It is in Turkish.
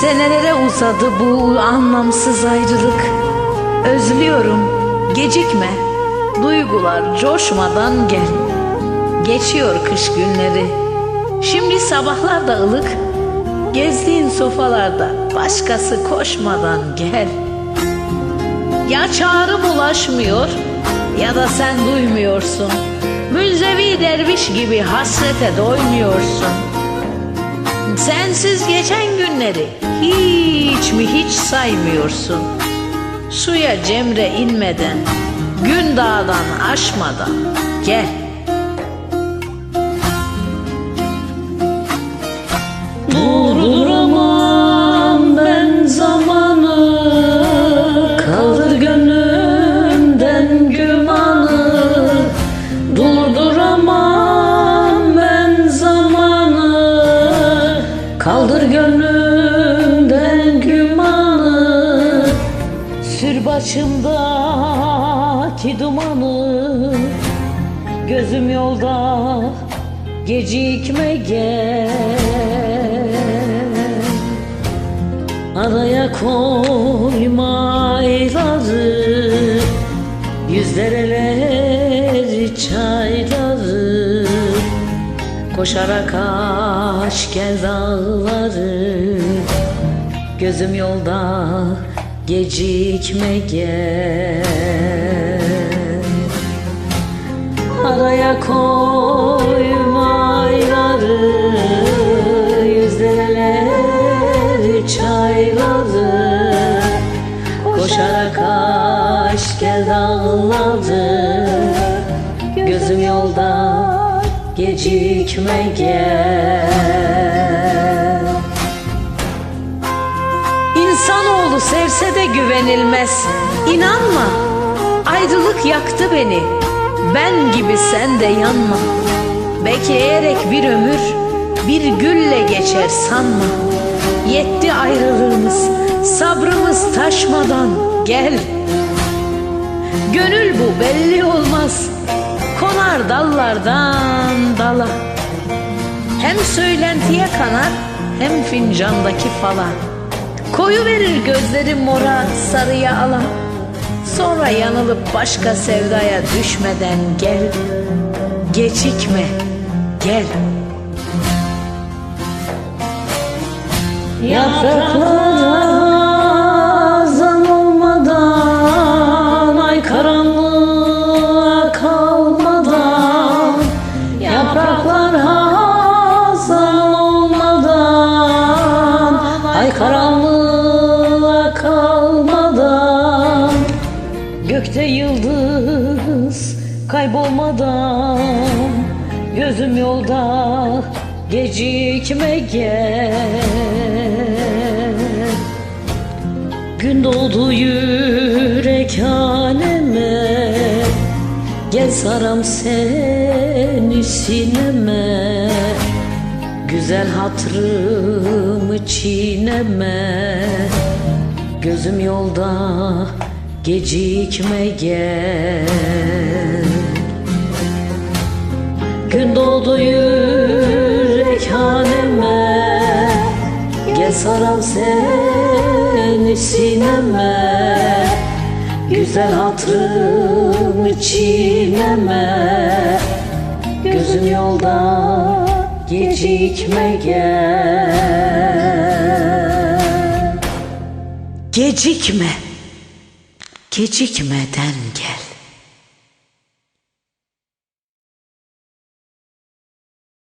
Senelere uzadı bu anlamsız ayrılık. Özlüyorum, gecikme. Duygular coşmadan gel. Geçiyor kış günleri. Şimdi sabahlar da ılık. Gezdiğin sofalarda başkası koşmadan gel. Ya çağrım ulaşmıyor ya da sen duymuyorsun. Münzevi derviş gibi hasrete doymuyorsun. Sensiz geçen günleri hiç mi hiç saymıyorsun. Suya cemre inmeden, gün dağdan aşmadan gel. Durduramam Sür başımdaki dumanı. Gözüm yolda gecikme gel. Araya koyma ayları Yüz çayları. Koşarak aşk gel dağları. Gözüm yolda gecikme gel. Araya koyma ayları Yüzdereler çayları. Koşarak aşk gel dağları. Gözüm yolda gecikme gel sevse de güvenilmez. İnanma. Ayrılık yaktı beni. Ben gibi sen de yanma. Bekleyerek bir ömür Bir gülle geçer sanma. Yetti ayrılığımız Sabrımız taşmadan gel. Gönül bu belli olmaz. Konar dallardan dala. Hem söylentiye kanar Hem fincandaki fala Koyu verir gözlerim mora sarıya ala. Sonra yanılıp başka sevdaya düşmeden gel. Geçikme gel. Yapraklara yıldız kaybolmadan Gözüm yolda gecikme gel. Gün doğdu yürek haneme Gel saram seni sineme. Güzel hatırımı çiğneme Gözüm yolda gecikme gel. Gün doğdu yürek haneme Gel saran seni sineme. Güzel hatırımı çiğneme Gözüm yolda gecikme gel. Gecikme Gecikmeden gel